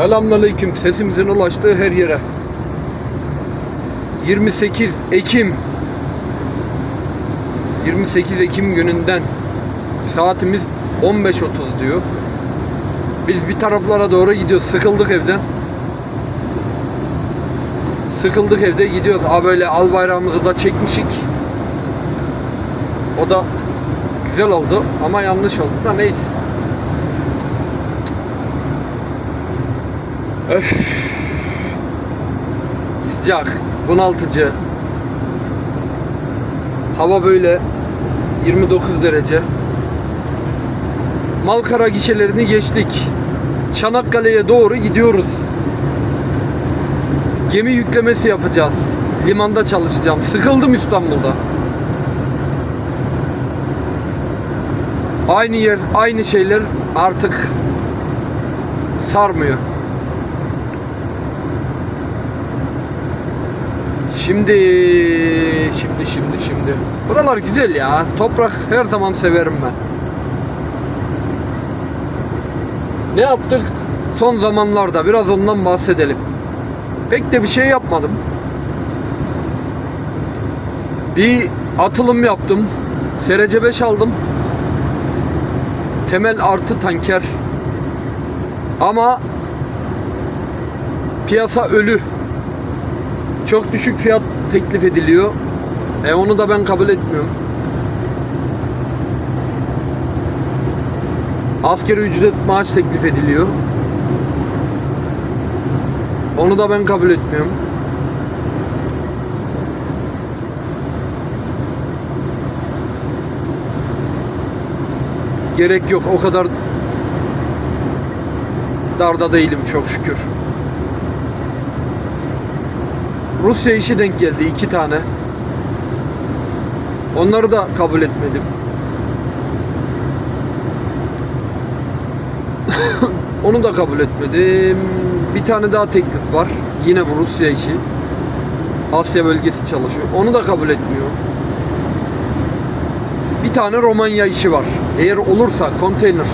Selamünaleyküm. Sesimizin ulaştığı her yere. 28 Ekim 28 Ekim gününden saatimiz 15.30 diyor. Biz bir taraflara doğru gidiyoruz. Sıkıldık evden. Sıkıldık evde gidiyoruz. Ha böyle al bayrağımızı da çekmişik. O da güzel oldu ama yanlış oldu da neyse. Öf. Sıcak, bunaltıcı. Hava böyle 29 derece. Malkara gişelerini geçtik. Çanakkale'ye doğru gidiyoruz. Gemi yüklemesi yapacağız. Limanda çalışacağım. Sıkıldım İstanbul'da. Aynı yer, aynı şeyler artık sarmıyor. Şimdi, şimdi, şimdi, şimdi. Buralar güzel ya. Toprak her zaman severim ben. Ne yaptık son zamanlarda? Biraz ondan bahsedelim. Pek de bir şey yapmadım. Bir atılım yaptım. Serece 5 aldım. Temel artı tanker. Ama piyasa ölü. Çok düşük fiyat teklif ediliyor. E onu da ben kabul etmiyorum. Askeri ücret maaş teklif ediliyor. Onu da ben kabul etmiyorum. Gerek yok. O kadar darda değilim çok şükür. Rusya işi denk geldi iki tane. Onları da kabul etmedim. Onu da kabul etmedim. Bir tane daha teklif var. Yine bu Rusya işi. Asya bölgesi çalışıyor. Onu da kabul etmiyor. Bir tane Romanya işi var. Eğer olursa konteyner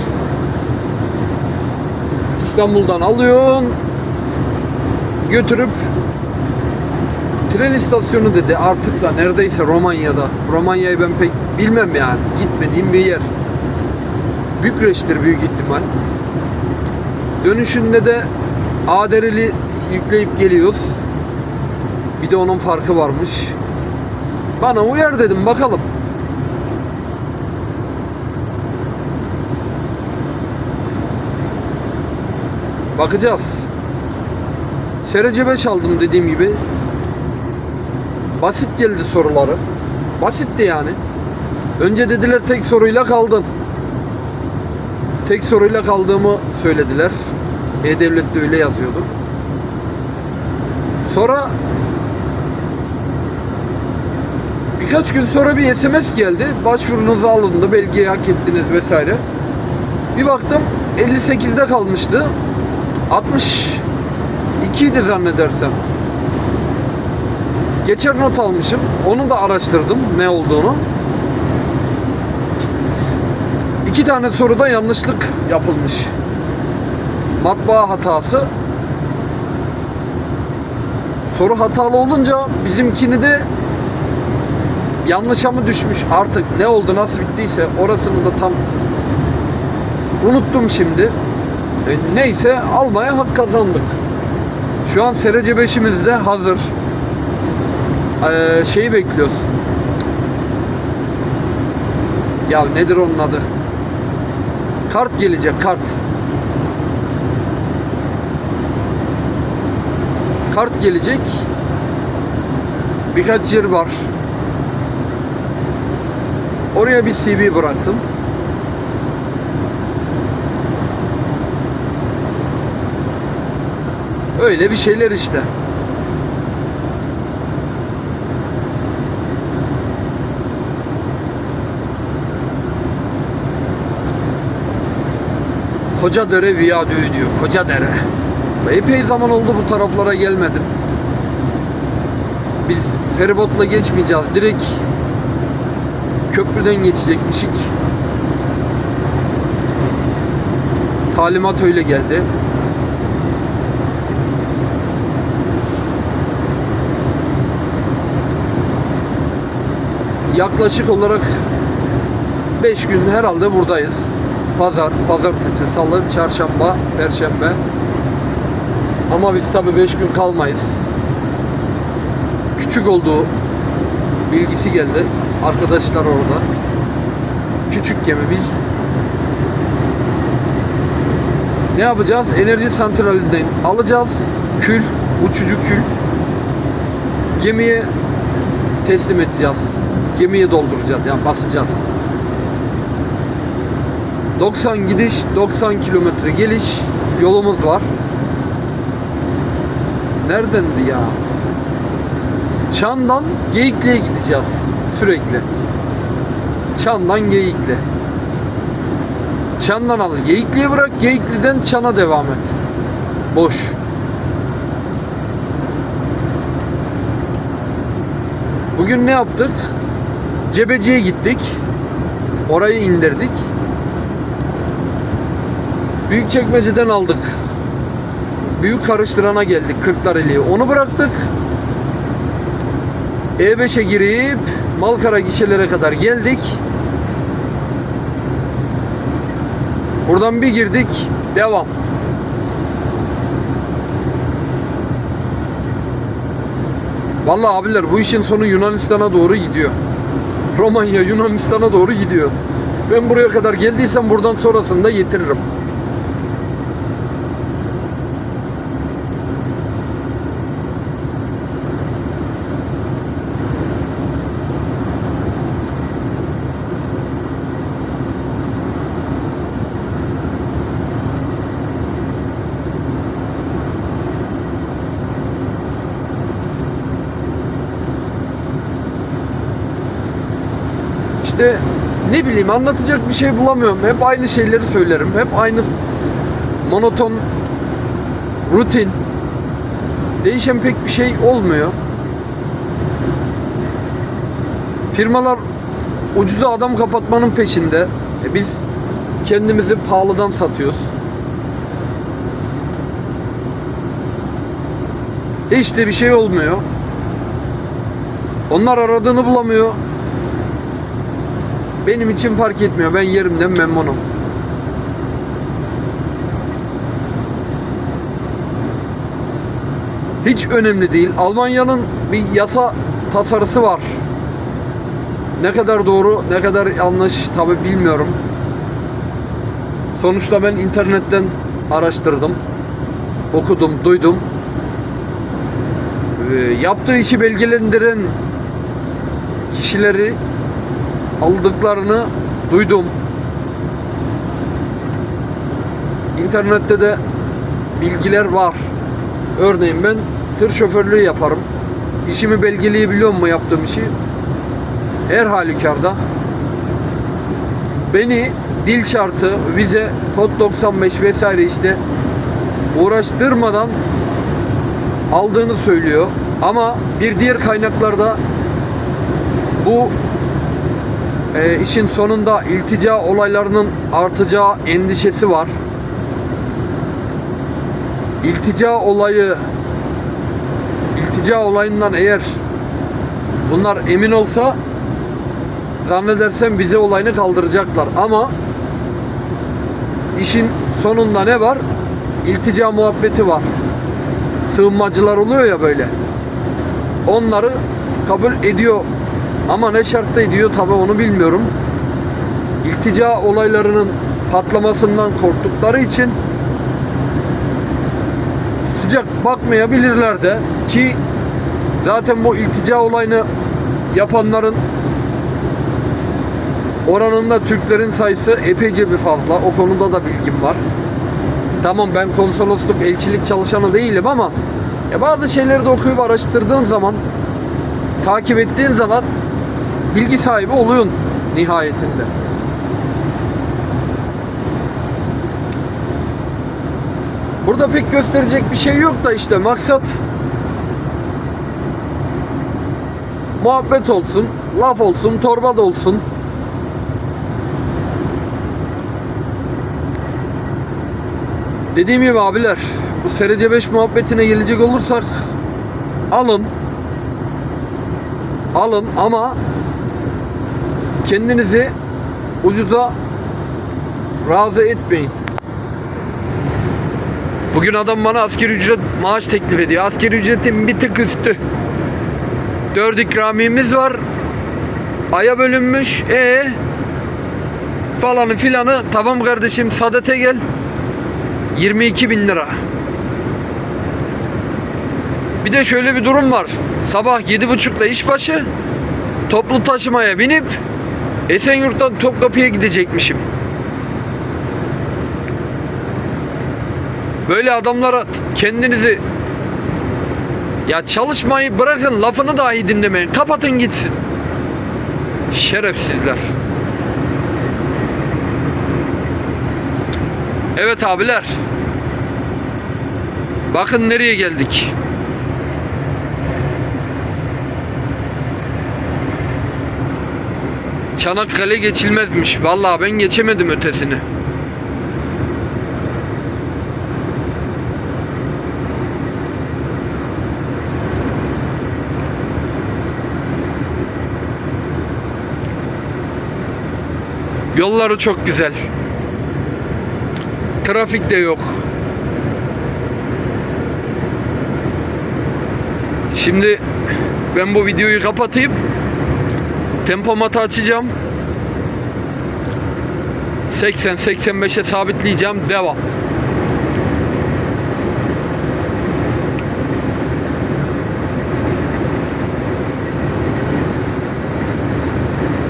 İstanbul'dan alıyorsun götürüp tren istasyonu dedi artık da neredeyse Romanya'da. Romanya'yı ben pek bilmem yani. Gitmediğim bir yer. Bükreş'tir büyük ihtimal. Dönüşünde de Adereli yükleyip geliyoruz. Bir de onun farkı varmış. Bana uyar dedim bakalım. Bakacağız. Serece 5 aldım dediğim gibi. Basit geldi soruları. Basitti yani. Önce dediler tek soruyla kaldın. Tek soruyla kaldığımı söylediler. E-Devlet'te öyle yazıyordu. Sonra birkaç gün sonra bir SMS geldi. Başvurunuz alındı, belgeyi hak ettiniz vesaire. Bir baktım 58'de kalmıştı. 62 idi zannedersem. Geçer not almışım. Onu da araştırdım ne olduğunu. İki tane soruda yanlışlık yapılmış. Matbaa hatası. Soru hatalı olunca bizimkini de yanlışa mı düşmüş artık ne oldu nasıl bittiyse orasını da tam unuttum şimdi. E, neyse almaya hak kazandık. Şu an Serece 5'imiz de hazır. Ee, şeyi bekliyoruz. Ya nedir onun adı? Kart gelecek kart. Kart gelecek. Birkaç yer var. Oraya bir CV bıraktım. Öyle bir şeyler işte. Kocadere Viyadüğü diyor. Kocadere. Epey zaman oldu bu taraflara gelmedim. Biz feribotla geçmeyeceğiz. Direkt köprüden geçecekmişik. Talimat öyle geldi. Yaklaşık olarak 5 gün herhalde buradayız. Pazar, pazartesi, salı, çarşamba, perşembe. Ama biz tabi 5 gün kalmayız. Küçük olduğu bilgisi geldi. Arkadaşlar orada. Küçük gemi biz. Ne yapacağız? Enerji santralinden alacağız. Kül, uçucu kül. Gemiye teslim edeceğiz. Gemiye dolduracağız. Yani basacağız. 90 gidiş, 90 kilometre geliş yolumuz var. Neredendi ya? Çan'dan Geyikli'ye gideceğiz sürekli. Çan'dan Geyikli. Çan'dan al. Geyikli'ye bırak, Geyikli'den Çan'a devam et. Boş. Bugün ne yaptık? Cebeci'ye gittik. Orayı indirdik. Büyükçekmece'den aldık. Büyük karıştırana geldik Kırklareli'ye. Onu bıraktık. E5'e girip Malkara gişelere kadar geldik. Buradan bir girdik. Devam. Vallahi abiler bu işin sonu Yunanistan'a doğru gidiyor. Romanya Yunanistan'a doğru gidiyor. Ben buraya kadar geldiysem buradan sonrasını da İşte ne bileyim anlatacak bir şey bulamıyorum. Hep aynı şeyleri söylerim. Hep aynı monoton rutin. Değişen pek bir şey olmuyor. Firmalar ucuza adam kapatmanın peşinde. E biz kendimizi pahalıdan satıyoruz. Hiç de bir şey olmuyor. Onlar aradığını bulamıyor. Benim için fark etmiyor. Ben yerimden memnunum. Hiç önemli değil. Almanya'nın bir yasa tasarısı var. Ne kadar doğru, ne kadar yanlış tabi bilmiyorum. Sonuçta ben internetten araştırdım. Okudum, duydum. Ee, yaptığı işi belgelendiren kişileri aldıklarını duydum. İnternette de bilgiler var. Örneğin ben tır şoförlüğü yaparım. İşimi belgeleyebiliyor mu yaptığım işi? Her halükarda beni dil şartı, vize, kod 95 vesaire işte uğraştırmadan aldığını söylüyor. Ama bir diğer kaynaklarda bu e, işin sonunda iltica olaylarının artacağı endişesi var. İltica olayı iltica olayından eğer bunlar emin olsa zannedersem vize olayını kaldıracaklar ama işin sonunda ne var? İltica muhabbeti var. Sığınmacılar oluyor ya böyle. Onları kabul ediyor ama ne şartta ediyor tabi onu bilmiyorum. İltica olaylarının patlamasından korktukları için sıcak bakmayabilirler de ki zaten bu iltica olayını yapanların oranında Türklerin sayısı epeyce bir fazla. O konuda da bilgim var. Tamam ben konsolosluk, elçilik çalışanı değilim ama ya bazı şeyleri de okuyup araştırdığın zaman takip ettiğin zaman bilgi sahibi oluyorsun nihayetinde. Burada pek gösterecek bir şey yok da işte maksat muhabbet olsun, laf olsun, torba da olsun. Dediğim gibi abiler bu SRC 5 muhabbetine gelecek olursak alın alın ama kendinizi ucuza razı etmeyin. Bugün adam bana asgari ücret maaş teklif ediyor. Asgari ücretin bir tık üstü. Dört ikramiyemiz var. Aya bölünmüş. E falanı filanı. Tamam kardeşim sadete gel. 22 bin lira. Bir de şöyle bir durum var. Sabah yedi buçukta işbaşı toplu taşımaya binip Esenyurt'tan Topkapı'ya gidecekmişim. Böyle adamlara kendinizi ya çalışmayı bırakın lafını dahi dinlemeyin. Kapatın gitsin. Şerefsizler. Evet abiler. Bakın nereye geldik. Çanakkale geçilmezmiş. Vallahi ben geçemedim ötesini. Yolları çok güzel. Trafik de yok. Şimdi ben bu videoyu kapatayım. Tempomatı açacağım. 80-85'e sabitleyeceğim. Devam.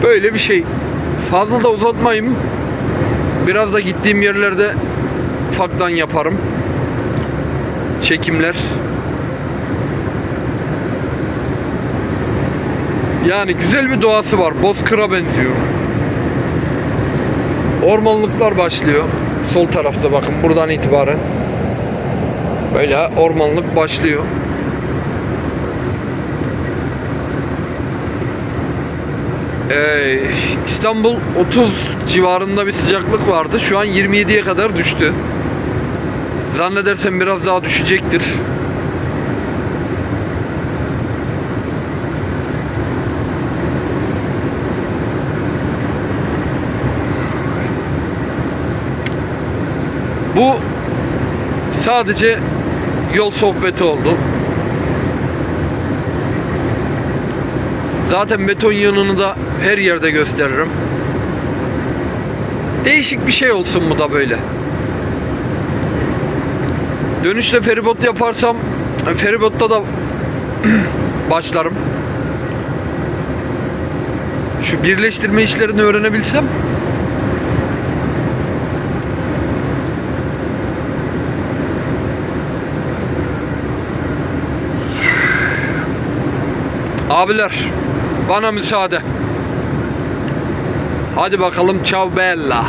Böyle bir şey. Fazla da uzatmayayım. Biraz da gittiğim yerlerde ufaktan yaparım. Çekimler. Yani güzel bir doğası var. Bozkır'a benziyor. Ormanlıklar başlıyor. Sol tarafta bakın buradan itibaren. Böyle ormanlık başlıyor. Ee, İstanbul 30 civarında bir sıcaklık vardı. Şu an 27'ye kadar düştü. Zannedersem biraz daha düşecektir. Bu sadece yol sohbeti oldu. Zaten beton yığınını da her yerde gösteririm. Değişik bir şey olsun bu da böyle. Dönüşte feribot yaparsam feribotta da başlarım. Şu birleştirme işlerini öğrenebilsem Abiler bana müsaade. Hadi bakalım ciao bella.